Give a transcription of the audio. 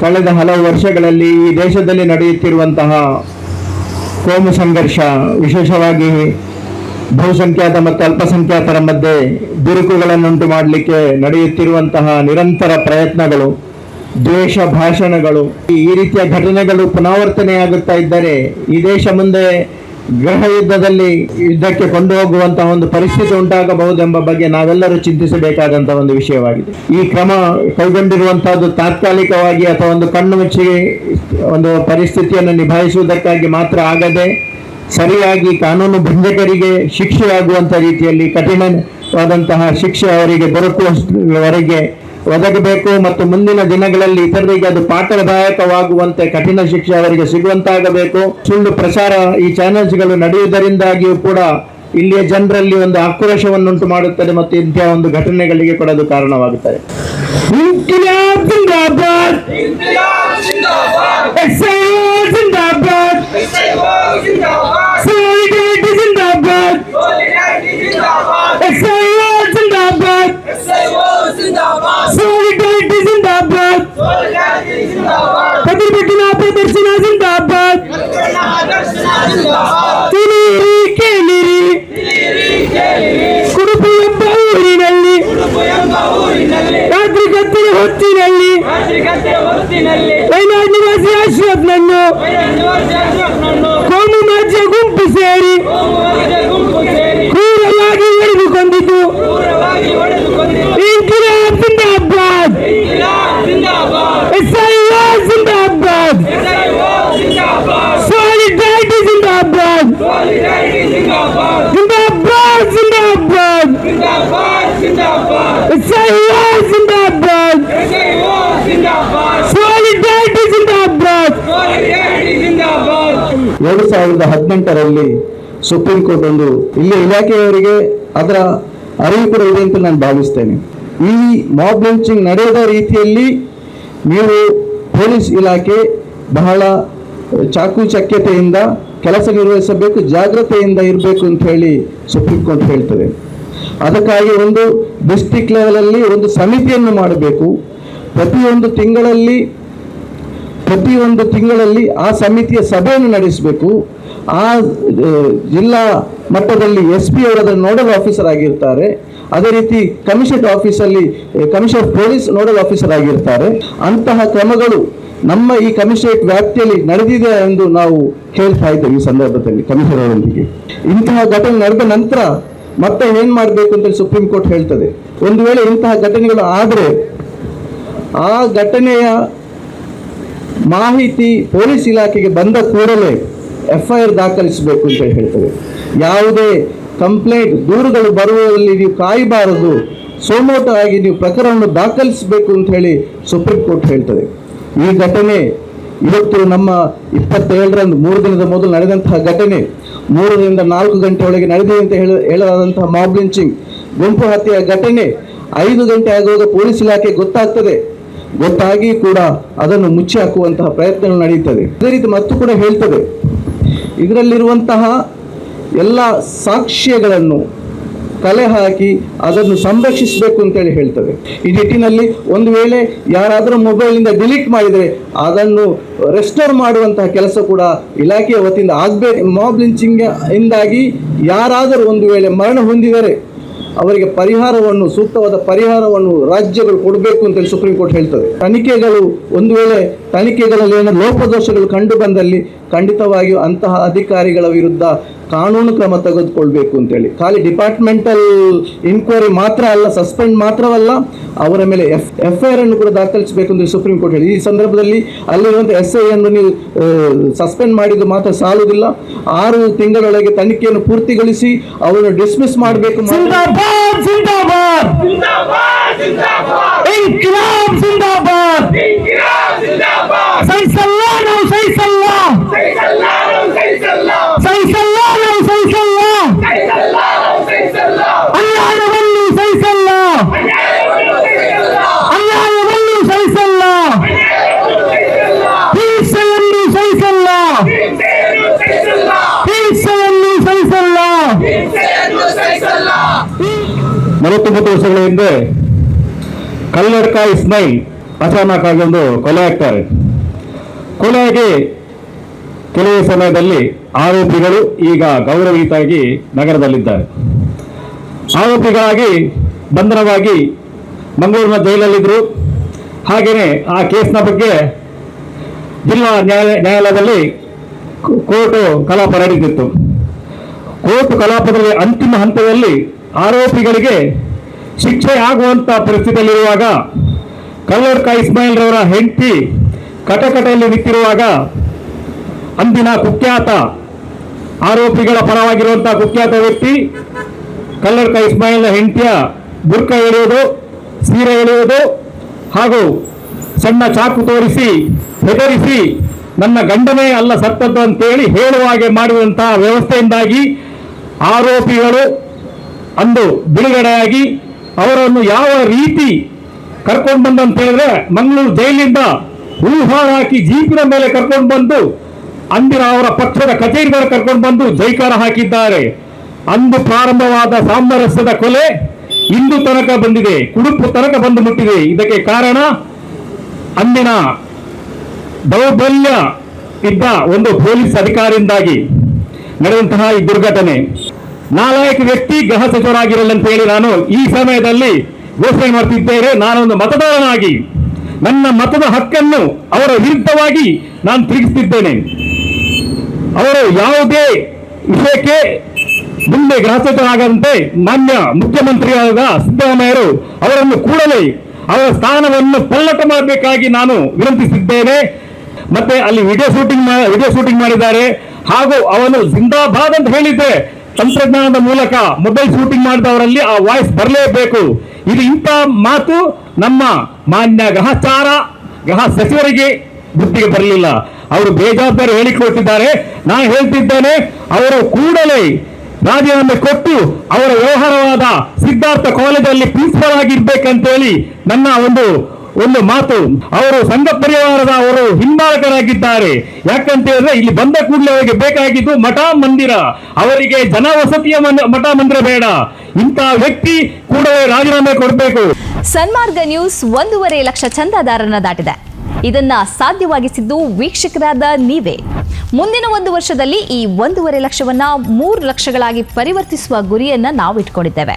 ಕಳೆದ ಹಲವು ವರ್ಷಗಳಲ್ಲಿ ಈ ದೇಶದಲ್ಲಿ ನಡೆಯುತ್ತಿರುವಂತಹ ಕೋಮು ಸಂಘರ್ಷ, ವಿಶೇಷವಾಗಿ ಬಹುಸಂಖ್ಯಾತ ಮತ್ತು ಅಲ್ಪಸಂಖ್ಯಾತರ ಮಧ್ಯೆ ಬಿರುಕುಗಳನ್ನುಂಟು ಮಾಡಲಿಕ್ಕೆ ನಡೆಯುತ್ತಿರುವಂತಹ ನಿರಂತರ ಪ್ರಯತ್ನಗಳು, ದ್ವೇಷ ಭಾಷಣಗಳು, ಈ- ರೀತಿಯ ಘಟನೆಗಳು ಪುನರಾವರ್ತನೆಯಾಗುತ್ತಾ ಇದ್ದರೆ ಈ ದೇಶ ಮುಂದೆ ಗೃಹ ಯುದ್ಧದಲ್ಲಿ ಯುದ್ಧಕ್ಕೆ ಕೊಂಡು ಹೋಗುವಂತಹ ಒಂದು ಪರಿಸ್ಥಿತಿ ಉಂಟಾಗಬಹುದೆಂಬ ಬಗ್ಗೆ ನಾವೆಲ್ಲರೂ ಚಿಂತಿಸಬೇಕಾದಂತಹ ಒಂದು ವಿಷಯವಾಗಿದೆ. ಈ ಕ್ರಮ ಕೈಗೊಂಡಿರುವಂತಹದ್ದು ತಾತ್ಕಾಲಿಕವಾಗಿ ಅಥವಾ ಒಂದು ಕಣ್ಣು ಮುಚ್ಚಿ ಒಂದು ಪರಿಸ್ಥಿತಿಯನ್ನು ನಿಭಾಯಿಸುವುದಕ್ಕಾಗಿ ಮಾತ್ರ ಆಗದೆ ಸರಿಯಾಗಿ ಕಾನೂನು ಭಂಜಕರಿಗೆ ಶಿಕ್ಷೆಯಾಗುವಂಥ ರೀತಿಯಲ್ಲಿ ಕಠಿಣವಾದಂತಹ ಶಿಕ್ಷೆ ಅವರಿಗೆ ದೊರಕುವವರೆಗೆ ಒದಗಬೇಕು ಮತ್ತು ಮುಂದಿನ ದಿನಗಳಲ್ಲಿ ಇತರರಿಗೆ ಅದು ಪಾಠದಾಯಕವಾಗುವಂತೆ ಕಠಿಣ ಶಿಕ್ಷೆ ಅವರಿಗೆ ಸಿಗುವಂತಾಗಬೇಕು. ಸುಳ್ಳು ಪ್ರಸಾರ ಈ ಚಾನೆಲ್ಸ್ಗಳು ನಡೆಯುವುದರಿಂದಾಗಿಯೂ ಕೂಡ ಇಲ್ಲಿಯ ಜನರಲ್ಲಿ ಒಂದು ಆಕ್ರೋಶವನ್ನುಂಟು ಮಾಡುತ್ತದೆ ಮತ್ತು ಇಂತಹ ಒಂದು ಘಟನೆಗಳಿಗೆ ಕೂಡ ಅದು ಕಾರಣವಾಗುತ್ತದೆ ಜಿಂದಾಬಾದ್! ತಿರಿರಿ ಕೇಳಿರಿ ಕುಡುಪು ಎಂಬ ಊರಿನಲ್ಲಿ ರಾತ್ರಿ ಕತ್ತಲ ಹೊತ್ತಿನಲ್ಲಿ ವೈನಾಡ್ ನಿವಾಸಿ ಅಶ್ರಫ್ನನ್ನು ಕೋಮು ಮಾಜ್ಯ ಗುಂಪು ಸೇರಿ Zindabad! SAIA Zindabad! SAIA Zindabad! Solidarity Zindabad! Solidarity Zindabad! ಎರಡು ಸಾವಿರದ ಹದಿನೆಂಟರಲ್ಲಿ ಸುಪ್ರೀಂ ಕೋರ್ಟ್ ಒಂದು ಇಲ್ಲಿ ಇಲಾಖೆಯವರಿಗೆ ಅದರ ಅರಿವು ಕೂಡ ಇದೆ ಅಂತ ನಾನು ಭಾವಿಸ್ತೇನೆ ಈ ಮಾಬ್ ಲಂಚಿಂಗ್ ನಡೆಯದ ರೀತಿಯಲ್ಲಿ ನೀವು ಪೊಲೀಸ್ ಇಲಾಖೆ ಬಹಳ ಚಾಕು ಚಕ್ಯತೆಯಿಂದ ಕೆಲಸ ನಿರ್ವಹಿಸಬೇಕು, ಜಾಗ್ರತೆಯಿಂದ ಇರಬೇಕು ಅಂತ ಹೇಳಿ ಸುಪ್ರೀಂ ಕೋರ್ಟ್ ಹೇಳ್ತದೆ ಅದಕ್ಕಾಗಿ ಒಂದು ಡಿಸ್ಟಿಕ್ ಲೆವೆಲಲ್ಲಿ ಒಂದು ಸಮಿತಿಯನ್ನು ಮಾಡಬೇಕು. ಪ್ರತಿಯೊಂದು ತಿಂಗಳಲ್ಲಿ ಪ್ರತಿಯೊಂದು ತಿಂಗಳಲ್ಲಿ ಆ ಸಮಿತಿಯ ಸಭೆಯನ್ನು ನಡೆಸಬೇಕು. ಆ ಜಿಲ್ಲಾ ಮಟ್ಟದಲ್ಲಿ ಎಸ್ ಪಿ ಅವರು ನೋಡಲ್ ಆಫೀಸರ್ ಆಗಿರ್ತಾರೆ. ಅದೇ ರೀತಿ ಕಮಿಷನ್ ಆಫೀಸಲ್ಲಿ ಕಮಿಷನ್ ಪೊಲೀಸ್ ನೋಡಲ್ ಆಫೀಸರ್ ಆಗಿರ್ತಾರೆ. ಅಂತಹ ಕ್ರಮಗಳು ನಮ್ಮ ಈ ಕಮಿಷನ್ ವ್ಯಾಪ್ತಿಯಲ್ಲಿ ನಡೆದಿದೆ ಎಂದು ನಾವು ಹೇಳ್ತಾ ಇದ್ದೇವೆ ಈ ಸಂದರ್ಭದಲ್ಲಿ ಕಮಿಷನರ್ ಇಂತಹ ಘಟನೆ ನಡೆದ ನಂತರ ಮತ್ತೆ ಏನ್ ಮಾಡಬೇಕು ಅಂತ ಸುಪ್ರೀಂ ಕೋರ್ಟ್ ಹೇಳ್ತದೆ. ಒಂದು ವೇಳೆ ಇಂತಹ ಘಟನೆಗಳು ಆದರೆ, ಆ ಘಟನೆಯ ಮಾಹಿತಿ ಪೊಲೀಸ್ ಇಲಾಖೆಗೆ ಬಂದ ಕೂಡಲೇ ಎಫ್ ಐ ಆರ್ ದಾಖಲಿಸಬೇಕು ಅಂತ ಹೇಳಿ ಹೇಳ್ತದೆ. ಯಾವುದೇ ಕಂಪ್ಲೇಂಟ್ ದೂರುಗಳು ಬರುವಲ್ಲಿ ನೀವು ಕಾಯಬಾರದು. ಸೋಮೋಟ ಆಗಿ ನೀವು ಪ್ರಕರಣವನ್ನು ದಾಖಲಿಸಬೇಕು ಅಂತ ಹೇಳಿ ಸುಪ್ರೀಂ ಕೋರ್ಟ್ ಹೇಳ್ತದೆ. ಈ ಘಟನೆ ಇವತ್ತು ನಮ್ಮ ಇಪ್ಪತ್ತೇಳರಂದು, ಮೂರು ದಿನದ ಮೊದಲು ನಡೆದಂತಹ ಘಟನೆ ಮೂರರಿಂದ ನಾಲ್ಕು ಗಂಟೆ ಒಳಗೆ ನಡೆದಿದೆ ಅಂತ ಹೇಳ, ಹೇಳಲಾದಂತಹ ಮಾಬ್ ಲಿಂಚಿಂಗ್ ಗುಂಪು ಹತ್ಯೆಯ ಘಟನೆ ಐದು ಗಂಟೆ ಆಗುವಾಗ ಪೊಲೀಸ್ ಇಲಾಖೆ ಗೊತ್ತಾಗ್ತದೆ. ಗೊತ್ತಾಗಿ ಕೂಡ ಅದನ್ನು ಮುಚ್ಚಿ ಹಾಕುವಂತಹ ಪ್ರಯತ್ನಗಳು ನಡೆಯುತ್ತದೆ ಅದೇ ರೀತಿ ಮತ್ತು ಕೂಡ ಹೇಳ್ತದೆ. ಇದರಲ್ಲಿರುವಂತಹ ಎಲ್ಲ ಸಾಕ್ಷ್ಯಗಳನ್ನು ಕಲೆ ಹಾಕಿ ಅದನ್ನು ಸಂರಕ್ಷಿಸಬೇಕು ಅಂತೇಳಿ ಹೇಳ್ತದೆ ಈ ನಿಟ್ಟಿನಲ್ಲಿ ಒಂದು ವೇಳೆ ಯಾರಾದರೂ ಮೊಬೈಲಿಂದ ಡಿಲೀಟ್ ಮಾಡಿದರೆ ಅದನ್ನು ರೆಸ್ಟೋರ್ ಮಾಡುವಂತಹ ಕೆಲಸ ಕೂಡ ಇಲಾಖೆಯ ವತಿಯಿಂದ ಆಗಬೇಕು ಮಾಬ್ ಲಿಂಚಿಂಗ್ ಇಂದಾಗಿ ಯಾರಾದರೂ ಒಂದು ವೇಳೆ ಮರಣ ಹೊಂದಿದರೆ ಅವರಿಗೆ ಪರಿಹಾರವನ್ನು, ಸೂಕ್ತವಾದ ಪರಿಹಾರವನ್ನು ರಾಜ್ಯಗಳು ಕೊಡಬೇಕು ಅಂತೇಳಿ ಸುಪ್ರೀಂ ಕೋರ್ಟ್ ಹೇಳ್ತದೆ. ತನಿಖೆಗಳು ಒಂದು ವೇಳೆ ತನಿಖೆಗಳಲ್ಲಿ ಏನೋ ಲೋಪದೋಷಗಳು ಕಂಡು ಬಂದಲ್ಲಿ ಖಂಡಿತವಾಗಿಯೂ ಅಂತಹ ಅಧಿಕಾರಿಗಳ ವಿರುದ್ಧ ಕಾನೂನು ಕ್ರಮ ತೆಗೆದುಕೊಳ್ಬೇಕು ಅಂತೇಳಿ ಖಾಲಿ ಡಿಪಾರ್ಟ್ಮೆಂಟಲ್ ಇನ್ಕ್ವೈರಿ ಮಾತ್ರ ಅಲ್ಲ, ಸಸ್ಪೆಂಡ್ ಮಾತ್ರವಲ್ಲ, ಅವರ ಮೇಲೆ ಎಫ್ ಎಫ್ ಐ ಅನ್ನು ಕೂಡ ದಾಖಲಿಸಬೇಕು ಅಂತ ಸುಪ್ರೀಂ ಕೋರ್ಟ್ ಹೇಳಿ. ಈ ಸಂದರ್ಭದಲ್ಲಿ ಅಲ್ಲಿರುವಂಥ ಎಸ್ ಐ ಅನ್ನು ನೀವು ಸಸ್ಪೆಂಡ್ ಮಾಡಿದ್ದು ಮಾತ್ರ ಸಾಲುವುದಿಲ್ಲ. ಆರು ತಿಂಗಳೊಳಗೆ ತನಿಖೆಯನ್ನು ಪೂರ್ತಿಗೊಳಿಸಿ, ಅವರನ್ನು ಡಿಸ್ಮಿಸ್ ಮಾಡಬೇಕು ইনকিলাব জিন্দাবাদ জিন্দাবাদ জিন্দাবাদ ইনকিলাব জিন্দাবাদ ইনকিলাব জিন্দাবাদ সাইসাল ನಲವತ್ತೊಂಬತ್ತು ವರ್ಷಗಳ ಹಿಂದೆ ಕಲ್ಲಡ್ಕ ಇಸ್ಮೈಲ್ ಅಚಾನಕ್ ಆಗಿ ಒಂದು ಕೊಲೆ ಆಗ್ತಾರೆ. ಕೊಲೆಯಾಗಿ ಕೆಲವು ಸಮಯದಲ್ಲಿ ಆರೋಪಿಗಳು ಈಗ ಗೌರವಯುತಾಗಿ ನಗರದಲ್ಲಿದ್ದಾರೆ. ಆರೋಪಿಗಳಾಗಿ ಬಂಧನವಾಗಿ ಮಂಗಳೂರಿನ ಜೈಲಲ್ಲಿದ್ದರು. ಹಾಗೆಯೇ ಆ ಕೇಸ್ನ ಬಗ್ಗೆ ಜಿಲ್ಲಾ ನ್ಯಾಯಾಲಯ ನ್ಯಾಯಾಲಯದಲ್ಲಿ ಕೋರ್ಟು ಕಲಾಪ ನಡೀತಿತ್ತು ಕೋರ್ಟ್ ಕಲಾಪದಲ್ಲಿ ಅಂತಿಮ ಹಂತದಲ್ಲಿ ಆರೋಪಿಗಳಿಗೆ ಶಿಕ್ಷೆ ಆಗುವಂತ ಪರಿಸ್ಥಿತಿಯಲ್ಲಿರುವಾಗ ಕಲ್ಲಡ್ಕ ಇಸ್ಮಾಯಿಲ್ರವರ ಹೆಂಡತಿ ಕಟಕಟೆಯಲ್ಲಿ ನಿಂತಿರುವಾಗ ಅಂದಿನ ಕುಖ್ಯಾತ ಆರೋಪಿಗಳ ಪರವಾಗಿರುವಂತಹ ಕುಖ್ಯಾತ ವ್ಯಕ್ತಿ ಕಲ್ಲಡ್ಕ ಇಸ್ಮಾಯಿಲ್ನ ಹೆಂಡತಿಯ ಬುರ್ಕ ಎಳೆಯುವುದು, ಸೀರೆ ಎಳೆಯುವುದು ಹಾಗೂ ಸಣ್ಣ ಚಾಕು ತೋರಿಸಿ, ಹೆದರಿಸಿ, ನನ್ನ ಗಂಡನೇ ಅಲ್ಲ ಸತ್ತದ್ದು ಅಂತೇಳಿ ಹೇಳುವ ಹಾಗೆ ಮಾಡಿದಂತಹ ವ್ಯವಸ್ಥೆಯಿಂದಾಗಿ ಆರೋಪಿಗಳು ಅಂದು ಬಿಡುಗಡೆಯಾಗಿ ಅವರನ್ನು ಯಾವ ರೀತಿ ಕರ್ಕೊಂಡು ಬಂದ ಅಂತ ಹೇಳಿದ್ರೆ ಮಂಗಳೂರು ಜೈಲಿಂದ ಉಳುಹಾರ ಹಾಕಿ ಜೀಪಿನ ಮೇಲೆ ಕರ್ಕೊಂಡು ಬಂದು ಅಂದಿನ ಅವರ ಪಕ್ಷದ ಕಚೇರಿಗಳ ಕರ್ಕೊಂಡು ಬಂದು ಜೈಕಾರ ಹಾಕಿದ್ದಾರೆ. ಅಂದು ಪ್ರಾರಂಭವಾದ ಸಾಮರಸ್ಯದ ಕೊಲೆ ಇಂದು ತನಕ ಬಂದಿದೆ. ಕುಡುಪು ತನಕ ಬಂದು ಮುಟ್ಟಿದೆ. ಇದಕ್ಕೆ ಕಾರಣ ಅಂದಿನ ದೌರ್ಬಲ್ಯ ಇದ್ದ ಒಂದು ಪೊಲೀಸ್ ಅಧಿಕಾರಿಯಿಂದಾಗಿ ನಡೆದಂತಹ ಈ ದುರ್ಘಟನೆ. ನಾಲಾಯಕ ವ್ಯಕ್ತಿ ಗೃಹ ಸಚಿವರಾಗಿರಲ್ಲ ಅಂತ ಹೇಳಿ ನಾನು ಈ ಸಮಯದಲ್ಲಿ ಘೋಷಣೆ ಮಾಡ್ತಿದ್ದೇನೆ. ನಾನೊಂದು ಮತದಾರನಾಗಿ ನನ್ನ ಮತದ ಹಕ್ಕನ್ನು ಅವರ ವಿರುದ್ಧವಾಗಿ ನಾನು ತಿರುಗಿಸುತ್ತಿದ್ದೇನೆ. ಅವರು ಯಾವುದೇ ವಿಷಯಕ್ಕೆ ಮುಂದೆ ಗೃಹ ಸಚಿವರಾಗದಂತೆ ಮಾನ್ಯ ಮುಖ್ಯಮಂತ್ರಿಯಾದ ಸಿದ್ದರಾಮಯ್ಯರು ಅವರನ್ನು ಕೂಡಲೇ ಅವರ ಸ್ಥಾನವನ್ನು ಪಲ್ಲಟ ಮಾಡಬೇಕಾಗಿ ನಾನು ವಿನಂತಿಸಿದ್ದೇನೆ. ಮತ್ತೆ ಅಲ್ಲಿ ವಿಡಿಯೋ ಶೂಟಿಂಗ್ ವಿಡಿಯೋ ಶೂಟಿಂಗ್ ಮಾಡಿದ್ದಾರೆ. ಹಾಗೂ ಅವನು ಜಿಂದಾಬಾದ್ ಅಂತ ಹೇಳಿದ್ದೆ ತಂತ್ರಜ್ಞಾನದ ಮೂಲಕ ಮೊಬೈಲ್ ಶೂಟಿಂಗ್ ಮಾಡಿದವರಲ್ಲಿ ಆ ವಾಯ್ಸ್ ಬರಲೇಬೇಕು. ಇದು ಇಂಥ ಮಾತು ನಮ್ಮ ಮಾನ್ಯ ಗ್ರಹಚಾರ, ಗ್ರಹ ಸಚಿವರಿಗೆ ಬುದ್ಧಿಗೆ ಬರಲಿಲ್ಲ. ಅವರು ಬೇಜವಾಬ್ದಾರಿ ಹೇಳಿಕೊಟ್ಟಿದ್ದಾರೆ. ನಾನು ಹೇಳ್ತಿದ್ದೇನೆ, ಅವರು ಕೂಡಲೇ ರಾಜೀನಾಮೆ ಕೊಟ್ಟು ಅವರ ವ್ಯವಹಾರವಾದ ಸಿದ್ಧಾರ್ಥ ಕಾಲೇಜಲ್ಲಿ ಪ್ರಿನ್ಸಿಪಲ್ ಆಗಿರ್ಬೇಕಂತೇಳಿ ನನ್ನ ಒಂದು ಒಂದು ಮಾತು. ಅವರು ಸಂಘ ಪರಿವಾರದ ಅವರು ಹಿಂಬಾಲಕರಾಗಿದ್ದಾರೆ ಯಾಕಂತ ಹೇಳಿದ್ರೆ ಇಲ್ಲಿ ಬಂದ ಕೂಡಲೇ ಅವರಿಗೆ ಬೇಕಾಗಿದ್ದು ಮಠ ಮಂದಿರ. ಅವರಿಗೆ ಜನವಸತಿಯ ಮಠ ಮಂದಿರ ಬೇಡ. ಇಂತಹ ವ್ಯಕ್ತಿ ಕೂಡಲೇ ರಾಜೀನಾಮೆ ಕೊಡಬೇಕು. ಸನ್ಮಾರ್ಗ ನ್ಯೂಸ್ ಒಂದೂವರೆ ಲಕ್ಷ ಚಂದಾದಾರನ ದಾಟಿದೆ. ಇದನ್ನ ಸಾಧ್ಯವಾಗಿಸಿದ್ದು ವೀಕ್ಷಕರಾದ ನೀವೇ. ಮುಂದಿನ ಒಂದು ವರ್ಷದಲ್ಲಿ ಈ ಒಂದೂವರೆ ಲಕ್ಷವನ್ನ ಮೂರು ಲಕ್ಷಗಳಾಗಿ ಪರಿವರ್ತಿಸುವ ಗುರಿಯನ್ನ ನಾವು ಇಟ್ಕೊಂಡಿದ್ದೇವೆ